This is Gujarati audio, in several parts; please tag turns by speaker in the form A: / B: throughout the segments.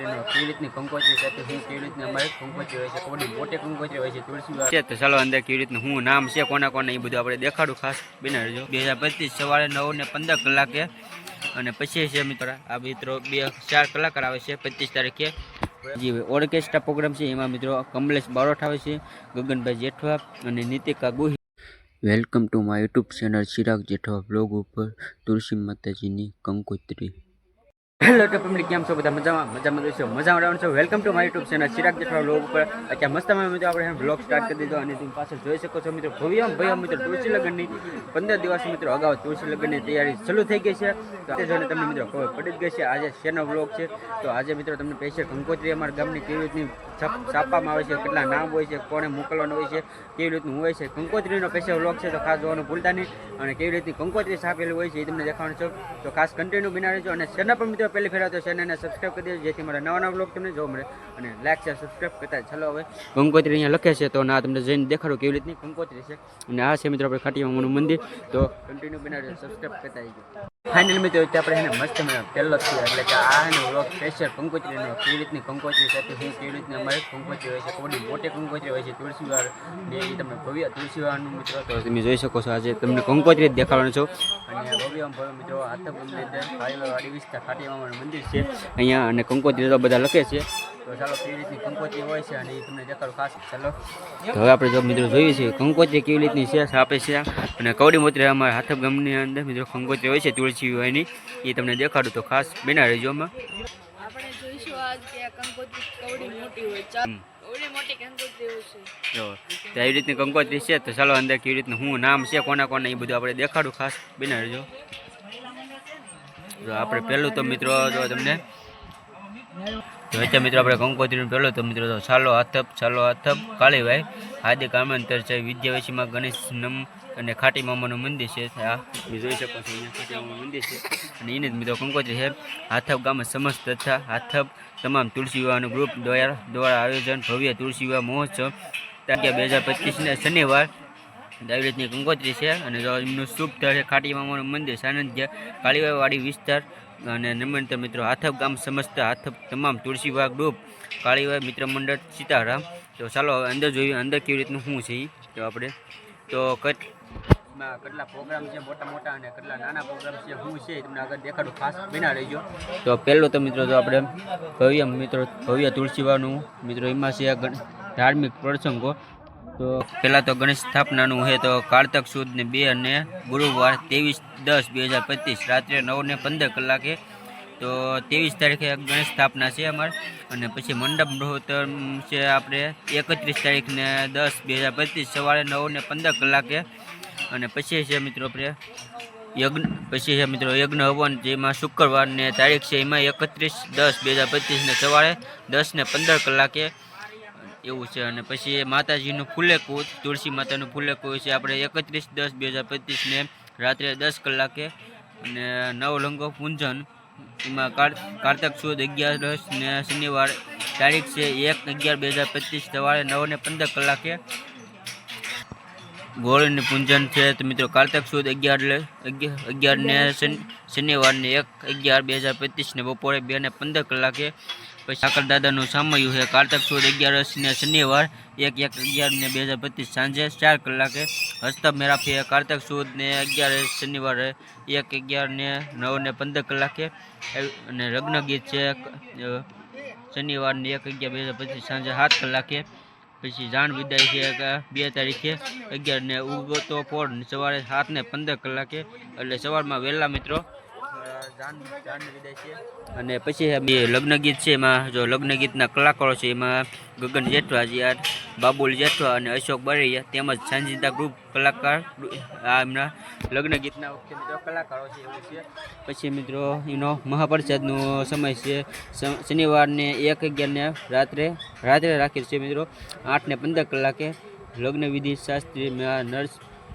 A: કેવી રીતની કંકોત્રી સાથે હું કેવી રીતની અમારે છે મોટી કંકોત્રી હોય છે, તુલસી છે તો ચાલો અંદર કેવી રીતનું હું નામ છે, કોના કોને એ બધું આપણે દેખાડું ખાસ. બિના રહેજો. બે હજાર પચીસ સવારે નવ ને પંદર કલાકે અને પછી છે મિત્રો, આ મિત્રો બે ચાર કલાકાર આવે છે, પચીસ તારીખે. જે ઓર્કેસ્ટ્રા પ્રોગ્રામ છે, એમાં મિત્રો કમલેશ બારોટ આવે છે, ગગનભાઈ જેઠવા અને Nitika Gohil. Welcome to my YouTube channel, Chirag Jethwa blog ઉપર તુલસી માતાજીની કંકોત્રી. હેલો તો ફેમિલી કેમ છો બધા? મજામાં? મજામાં રહેશો? મજામાં રહેવાનું છે. Welcome to my YouTube channel Chirag Jethwa blog ઉપર. અત્યારે મસ્તમાં મિત્રો આપણે બ્લોગ સ્ટાર્ટ કરી દીધો અને તમે પાછળ જોઈ શકો છો, મિત્રો. ભવ્ય ભય મિત્રો, તુલસી લગ્નની પંદર દિવસ, મિત્રો, અગાઉ તુલસી લગ્નની તૈયારી શરૂ થઈ ગઈ છે. તો તે જોઈને તમને, મિત્રો, ખબર પડી જ ગઈ છે. આજે શેનો બ્લોગ છે? તો આજે, મિત્રો, તમને પૈસા કંકોત્રી અમારા ગામની કેવી રીતની છાપ- છાપવામાં આવે છે, કેટલા નામ હોય છે કોને મોકલવાનું હોય છે, કેવી રીતનું હોય છે. કંકોત્રીનો પૈસા બ્લોગ છે, તો ખાસ જોવાનું ભૂલતા નહીં. અને કેવી રીતની કંકોત્રી છાપેલી હોય છે, એ તમને દેખાવાનું છે. તો ખાસ કન્ટિન્યુ બનાવી અને શેના પણ મિત્રો પહેલી ફેરવતો ચેનલને સબસ્ક્રાઈબ કરી દેજો, જેથી મારા નવા નવા બ્લોગ તમને જોવા મળે. અને લાઈક છે સબસ્ક્રાઈબ કરતા ચાલો હવે. ગંગોત્રી અહીંયા લખે છે, તો ના તમને જઈને દેખાડો કેવી રીતની ગંગોત્રી છે. અને આ છે મિત્રો, આપણે ખાટીમાનું મંદિર. તો કન્ટિન્યુ બના રહેજો સબસ્ક્રાઈબ કરતા આવી ફાઇનલ મિત્રો આપણે એને મસ્ત મને પહેલો થયો એટલે કે આ એનો વ્લોગ સ્પેશિયલ કંકોત્રીનો કેવી રીતની કંકોત્રી સાથે હું કેવી રીતની અમારે કંકોત્રી હોય છે થોડી મોટી કંકોત્રી હોય છે તુલસીવાર એ તમે ભવ્ય તુલસીવારનું મિત્રો, તો તમે જોઈ શકો છો આજે તમને કંકોત્રી જ દેખાડવાનું છો. અને ભવ્ય ભવ્ય મિત્રો હાથક મંદિર વાડી વિસ્તાર ખાટીમાનું મંદિર છે, અહીંયા અને કંકોત્રી તો બધા લખે છે. તો ચાલો કેવી રીતની કંકોત્રી હોય છે અને એ તમને દેખાડું ખાસ. ચાલો. હવે આપણે જો મિત્રો જોઈએ છીએ કંકોત્રી કેવી રીતની છે આપે છે અને કવડી મોતરી અમારા હાથક ગામની અંદર મિત્રો કંકોચી હોય છે તુલસી હોયની એ તમને દેખાડું તો ખાસ બેના રહેજો આમાં.
B: આપણે જોઈશું આજ કે કવડી મોટી હોય.
A: જો રીતની કંકોત્રી છે તો ચાલો અંદર કેવી રીતનું હું નામ છે કોના કોના એ બધું આપણે દેખાડું ખાસ બેના રહેજો. જો આપણે પહેલું તો મિત્રો જો તમને તો મિત્રો આપણે કંકોત્રીનું પહેલું તો મિત્રો તો હાથપ, ચાલો હાથપ. કાળીભાઈ, હાર્દિક આમંત્ર છે વિદ્યાવેશીમાં ગણેશ નમ અને ખાટી મામાનું મંદિર છે. આ જોઈ શકો છો અહીંયા ખાટી મામાનું મંદિર છે. અને એને જ મિત્રો કંકોત્રી છે. હાથપ ગામમાં સમસ્ત તથા હાથપ તમામ તુલસી વિવાહનું ગ્રુપ દ્વારા દ્વારા આયોજન, ભવ્ય તુલસી વિવાહ મહોત્સવ. તારીખ બે હજાર પચીસને શનિવાર આવી કંકોત્રી છે. અને એમનું શુભ સ્થળ ખાટી મામાનું મંદિર સાનંદ્ય કાળીવાડી વિસ્તાર અને નિમંત્ર મિત્રો હાથપ ગામ સમસ્ત હાથપ તમામ તુલસી વિવાહ ડૂબ કાળીવાય મિત્ર મંડળ સીતારામ. તો ચાલો અંદર જોઈએ, અંદર કેવી રીતનું શું છે તો આપણે, તો કટ કેટલા પ્રોગ્રામ છે, મોટા મોટા અને કેટલા નાના પ્રોગ્રામ છે, શું છે તમને આગળ દેખાડું ખાસ બના રહેજો. તો પહેલું તો મિત્રો તો આપણે ભવ્ય મિત્રો, ભવ્ય તુલસીવાનું મિત્રો એમાં છે ધાર્મિક પ્રસંગો. તો પહેલાં તો ગણેશ સ્થાપનાનું છે તો કારતક સુદ ને બે અને ગુરુવાર ત્રેવીસ દસ બે હજાર પચીસ. રાત્રે નવ ને પંદર કલાકે. તો ત્રેવીસ તારીખે ગણેશ સ્થાપના છે અમારે. અને પછી મંડપ મહોત્સવ છે આપણે એકત્રીસ તારીખને દસ બે હજાર પચીસ. સવારે નવ ને પંદર કલાકે. અને પછી છે મિત્રો આપણે યજ્ઞ, પછી છે મિત્રો યજ્ઞ હવન, જેમાં શુક્રવારને તારીખ છે એમાં એકત્રીસ દસ બે હજાર પચીસને સવારે દસ ને પંદર કલાકે. એવું છે. અને પછી માતાજીનું ફૂલેકૂદ તુલસી માતાનું ફૂલેકૂદ છે. આપણે એકત્રીસ દસ બે હજાર પચીસને રાત્રે દસ કલાકે અને નવલંગો પૂંજન. એમાં કાર કારતક, સુદ દસ ને શનિવાર તારીખ છે એક અગિયાર બે હજાર પચીસ. સવારે નવ ને પંદર કલાકે ગોળની પૂંજન છે. તો મિત્રો, કારતક, સુદ, અગિયાર અગિયાર ને શનિવારને એક અગિયાર બે હજાર પચીસને બપોરે બે ને પંદર કલાકે પછી સાકર દાદાનું સમયું છે. કારતક સુદ અગિયારસ ને શનિવાર એક એક અગિયાર ને બે હજાર પચીસ સાંજે ચાર કલાકે હસ્તબ મેરાફી કારતક સુદ ને અગિયાર શનિવારે એક અગિયાર ને નવ ને પંદર કલાકે અને લગ્ન ગીત છે. શનિવારને એક અગિયાર બે હજાર પચીસ સાંજે સાત કલાકે. પછી જાણ વિદાય છે બે તારીખે અગિયાર ને ઉગતો પોળ સવારે સાત ને પંદર કલાકે. એટલે સવારમાં વહેલા મિત્રો અને પછી બે લગ્ન ગીત છે, એમાં જો લગ્ન ગીતના કલાકારો છે, એમાં ગગન જેઠવા યાર બાબુલ જેઠવા અને અશોક બરૈયા તેમજ સંજીતા ગ્રુપ કલાકાર, આ એમના લગ્ન ગીતના મુખ્ય મિત્રો કલાકારો છે એવું છે. પછી મિત્રો, એનો મહાપ્રસાદનો સમય છે. શનિવારને એક અગિયારને રાત્રે રાત્રે રાખેલ છે મિત્રો, આઠને પંદર કલાકે લગ્ન વિધિ શાસ્ત્રી નર્સ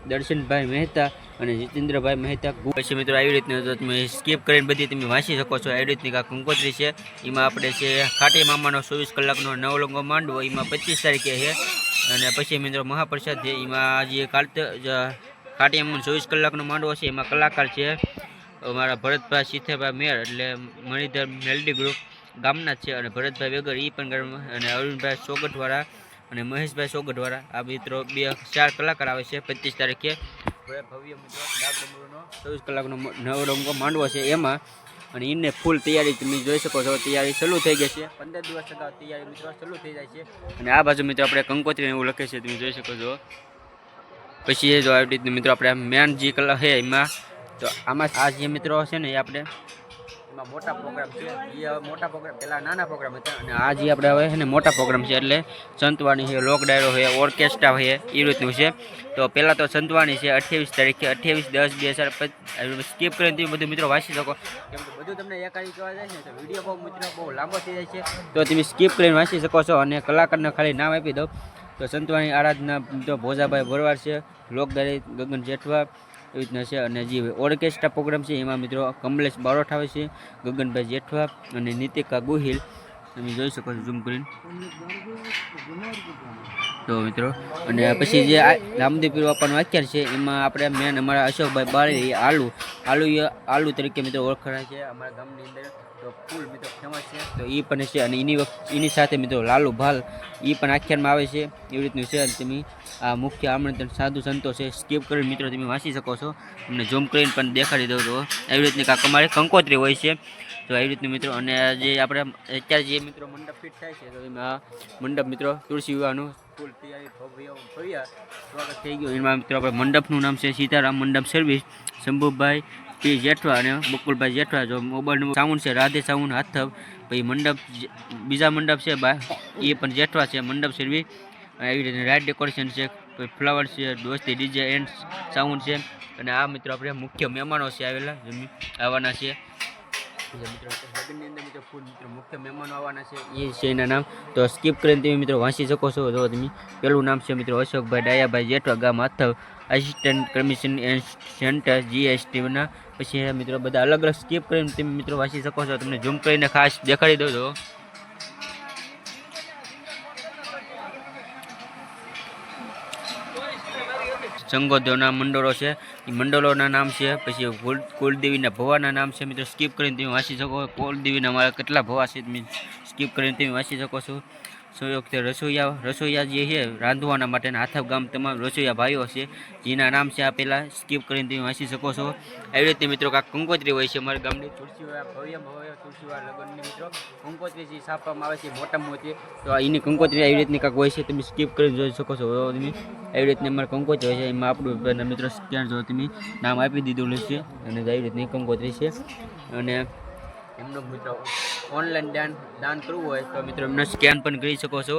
A: દર્શનભાઈ મહેતા અને જીતેન્દ્રભાઈ મહેતા પછી મિત્રો આવી રીતની તમે સ્કીપ કરીને બધી તમે વાંચી શકો છો. આવી રીતની આ કંકોત્રી છે. એમાં આપણે છે ખાટી મામાનો ચોવીસ કલાકનો નવલંગો માંડવો, એમાં પચીસ તારીખે છે. અને પછી મિત્રો મહાપ્રસાદ છે. એમાં જે કાર્ત ખાટી મામાનો ચોવીસ કલાકનો માંડવો છે. એમાં કલાકાર છે. અમારા ભરતભાઈ સીથેભાઈ મેર એટલે મણિધર મેલડી ગ્રુપ ગામના છે. અને ભરતભાઈ વેગર એ પણ અને અરુણભાઈ સોગટવાળા અને મહેશભાઈ સોગટવાળા આ મિત્રો બે, ચાર કલાકાર આવે છે પચીસ તારીખે. ભવ્ય મિત્રો ડાક ડમરૂનો ચોવીસ કલાકનો નવરંગો માંડવો છે એમાં. અને એને ફૂલ તૈયારી તમે જોઈ શકો છો, તૈયારી ચાલુ થઈ ગઈ છે. પંદર દિવસ અગાઉ તૈયારી મિત્રો ચાલુ થઈ જાય છે. અને આ બાજુ મિત્રો આપણે કંકોત્રી એવું લખે છે, તમે જોઈ શકો છો. પછી એ જો આવી રીતે મિત્રો આપણે મેન જે કલર છે એમાં. તો આમાં આ જે મિત્રો છે ને એ આપણે એમાં મોટા પ્રોગ્રામ છે. એ મોટા પ્રોગ્રામ પહેલાં નાના પ્રોગ્રામ હતા અને આ જે આપણે હવે છે ને મોટા પ્રોગ્રામ છે એટલે સંતવાણી છે, લોક ડાયરો છે ઓર્કેસ્ટ્રા છે એ રીતનું છે. તો પહેલાં તો સંતવાણી છે અઠ્યાવીસ તારીખે, અઠ્યાવીસ દસ બે હજાર સ્કીપ કરીને તમે બધું મિત્રો વાંચી શકો. કેમ કે બધું તમને એકાડી કહેવા જાય ને, તો વીડિયો બહુ મિત્રો બહુ લાંબો થઈ જાય છે. તો તમે સ્કીપ કરીને વાંચી શકો છો અને કલાકારને ખાલી નામ આપી દઉં. તો સંતવાણી આરાધના, તો ભોજાભાઈ ભરવાડ છે લોકદારી ગગન જેઠવા એવી રીતના છે. અને જે ઓર્કેસ્ટ્રા પ્રોગ્રામ છે, એમાં મિત્રો કમલેશ બારોટ આવે છે, ગગનભાઈ જેઠવા અને નીતિકા ગોહિલ તમે જોઈ શકો છો ઝૂમ કરીને. તો મિત્રો, અને પછી જે રામદેવ પીર બાપાનું આખ્યાન છે, એમાં આપણે મેન અમારા અશોકભાઈ બાળી આલુ આલુ આલુ તરીકે મિત્રો ઓળખાય છે અમારા ગામની અંદર. તો ફૂલ મિત્રો ફેમસ છે. તો એ પણ છે, અને એની એની સાથે મિત્રો લાલુ ભાલ એ પણ આખ્યાનમાં આવે છે. એવી રીતનું છે, અને તમે આ મુખ્ય આમંત્રણ સાધુ સંતો છે સ્કીપ કરીને મિત્રો તમે વાંચી શકો છો. તમને ઝૂમ કરીને પણ દેખાડી દઉં તો એવી રીતની કાંક અમારે કંકોત્રી હોય છે. તો એવી રીતનું મિત્રો, અને જે આપણે અત્યારે જે મિત્રો મંડપ ફિટ થાય છે, તો એમાં મંડપ મિત્રો, તુલસી વિવાહનું ફૂલ તૈયારી થઈ ગયું. એમાં મિત્રો આપણે મંડપનું નામ છે સીતારામ મંડપ સર્વિસ શંભુભાઈ પી જેઠવા અને બકુલભાઈ જેઠવા, જો મોબાઈલનું સાઉન્ડ છે, રાધે સાઉન્ડ હાથવ પછી મંડપ બીજા મંડપ છે બા, એ પણ જેઠવા છે, મંડપ સર્વિસ એવી રીતે રાઇટ ડેકોરેશન છે, પછી ફ્લાવર છે, દોસ્તી, ડીજે, એન્ડ સાઉન્ડ છે. અને આ મિત્રો આપણે મુખ્ય મહેમાનો છે આવેલા આવવાના છે. જે મિત્રો લગ્નની અંદર મિત્રો ફૂલ મિત્રો મુખ્ય મહેમાનો આવવાના છે એ છે એના નામ. તો સ્કીપ કરીને તમે મિત્રો વાંચી શકો છો. તો તમે પેલું નામ છે મિત્રો અશોકભાઈ ડાયાભાઈ જેઠવા ગામ Hathav assistant commission and centre જીએસટીના પછી મિત્રો બધા અલગ અલગ સ્કીપ કરીને તમે મિત્રો વાંચી શકો છો. તમને ઝૂમ કરીને ખાસ દેખાડી દઉં તો સંગોધોના મંડળો છે. એ મંડળોના નામ છે, પછી કુલદેવીના ભવાના નામ છે, મિત્રો સ્કીપ કરીને તમે વાંચી શકો. કુલદેવીના મારા કેટલા ભવા છે, તમે સ્કીપ કરીને તમે વાંચી શકો છો. સંયુક્ત રસોઈયા રસોઈયા જે છે, રાંધવાના માટેના હાથવ ગામ તમામ રસોઈયા ભાઈઓ છે, જેના નામ છે આ પહેલાં સ્કીપ કરીને તમે વાંચી શકો છો. એવી રીતે મિત્રો કાંક કંકોત્રી હોય છે અમારા ગામની. તુલસીવાળા, ભવ્ય ભવ્ય તુલસીવાળા લગ્નની મિત્રો. કંકોત્રી જે છાપવામાં આવે છે, મોટામાં મોટી. તો એની કંકોત્રી એવી રીતની કાંક હોય છે, તમે સ્કીપ કરીને જોઈ શકો છો. તમે એવી રીતની અમારે કંકોત્રી હોય છે, એમાં આપણું મિત્રો ત્યાં જો તમે નામ આપી દીધું છે. અને એવી રીતની કંકોત્રી છે. અને એમનો મિત્રો ઓનલાઈન દાન દાન કરવું હોય તો મિત્રો એમને સ્કેન પણ કરી શકો છો.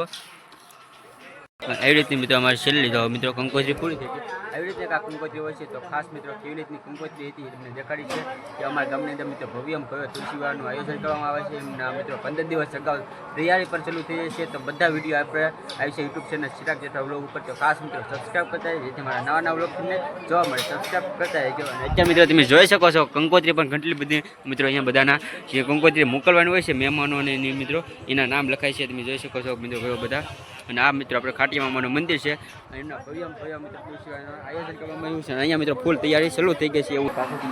A: એવી રીતની મિત્રો અમારે છેલ્લી તો મિત્રો કંકોત્રી પૂરી થઈ આવી રીતે આ કંકોત્રી હોય છે તો ખાસ મિત્રો કેવી રીતની કંકોત્રી હતી તમને દેખાડી છે કે અમારા ગામની અંદર મિત્રો ભવ્યમ ભવ્ય તુલસીવાળનું આયોજન કરવામાં આવે છે. એમના મિત્રો પંદર દિવસ અગાઉ તૈયારી પણ ચાલુ થઈ જાય છે. તો બધા વીડિયો આપણે આવી છે YouTube channel Chirag Jetha vlog ઉપર. તો ખાસ મિત્રો સબસ્ક્રાઈબ કરતા જેથી મારા નવા નવા વ્લોગ તમને જોવા મળે. સબસ્ક્રાઈબ કરતા રહેજો. અને અત્યારે મિત્રો તમે જોઈ શકો છો કંકોત્રી પણ ઘણી બધી મિત્રો અહીંયા બધાના જે કંકોત્રી મોકલવાની હોય છે મહેમાનો અને મિત્રો એના નામ લખાય છે. તમે જોઈ શકો છો મિત્રો બધા. અને આ મિત્રો આપણે ખાટી મામાનું મંદિર છે. એમના ભવ્ય ભવ્ય મિત્રો આયોજન કરવામાં આવ્યું છે. અહીંયા મિત્રો ફૂલ તૈયારી શરૂ થઈ ગઈ છે એવું છો આપણે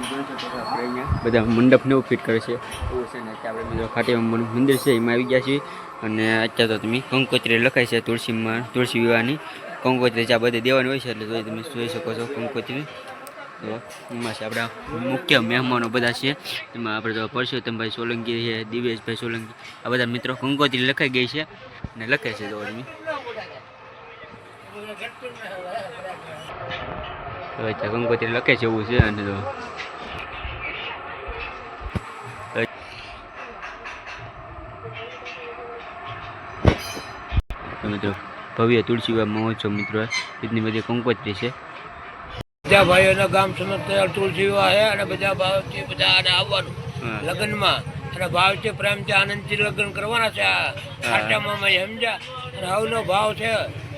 A: અહીંયા. બધા મંડપ ને એવું ફિટ કરે છે. એવું છે ને આપણે મિત્રો મામાનું મંદિર છે, એમાં આવી ગયા છીએ. અને અત્યારે તો તમે કંકોત્રી લખાય છે તુલસીમાં, તુલસી વિવાહની. કંકોત્રી ચા બધી દેવાની હોય છે એટલે તો તમે જોઈ શકો છો કંકોત્રી. તો એમાં છે આપણા મુખ્ય મહેમાનો બધા છે. એમાં આપણે તો પરસોત્તમભાઈ સોલંકી છે, દિવેશભાઈ સોલંકી. આ બધા મિત્રો કંકોત્રી લખાઈ ગઈ છે અને લખે છે તો તમે તો કંકોત્રી લખે છે એવું છે અને તો મિત્રો ભવ્ય તુલસી મહોત્સવ મિત્રો એટલી બધી કંકોત્રી છે.
C: બધા ભાઈઓના ગામ સમસ્ત તુલસી વિવાહ છે અને બધા ભાવ છે બધા આને આવવાનું. લગ્નમાં અને પ્રેમ છે આનંદથી લગ્ન કરવાના છે આ ખાટામાં સમજ્યા. અને હવનો ભાવ છે.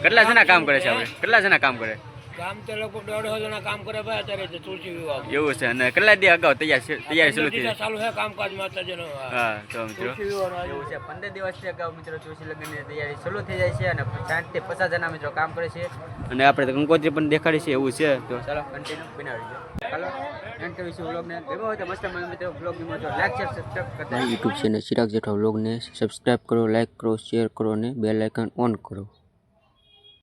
A: કેટલા જણા કામ કરે છે આપણે? કેટલા જણા કામ કરે?
C: ગામ તો લગભગ દોઢસો જણા કામ કરે ભાઈ અત્યારે તુલસી વિવાહ.
A: એવું છે અને કેટલા દી અગાઉ? તૈયાર છે તૈયારી શરૂ થઈ?
C: ચાલુ છે કામકાજ માતાજીનો.
A: હા તો મિત્રો. એવું છે પંદર દિવસથી અગાઉ મિત્રો તુલસી લગ્નની તૈયારી શરૂ થઈ જાય છે અને સાઠથી પચાસ જણા મિત્રો કામ કરે છે. અને આપણે કંકોત્રી પણ દેખાડી છે એવું છે. તો ચાલો કન્ટિન્યુ બનાવી
D: ચાલો એન્ડ કરીશું વ્લોગને ગમ્યો હોય તો મસ્ત મને મિત્રો વ્લોગ ગમ્યો તો લાઈક શેર સબસ્ક્રાઈબ કરતા
A: મારી યુટ્યુબ ચેનલ ચિરાગ જેઠા વ્લોગને સબસ્ક્રાઇબ કરો લાઈક કરો શેર કરો અને બેલ આઇકન ઓન કરો.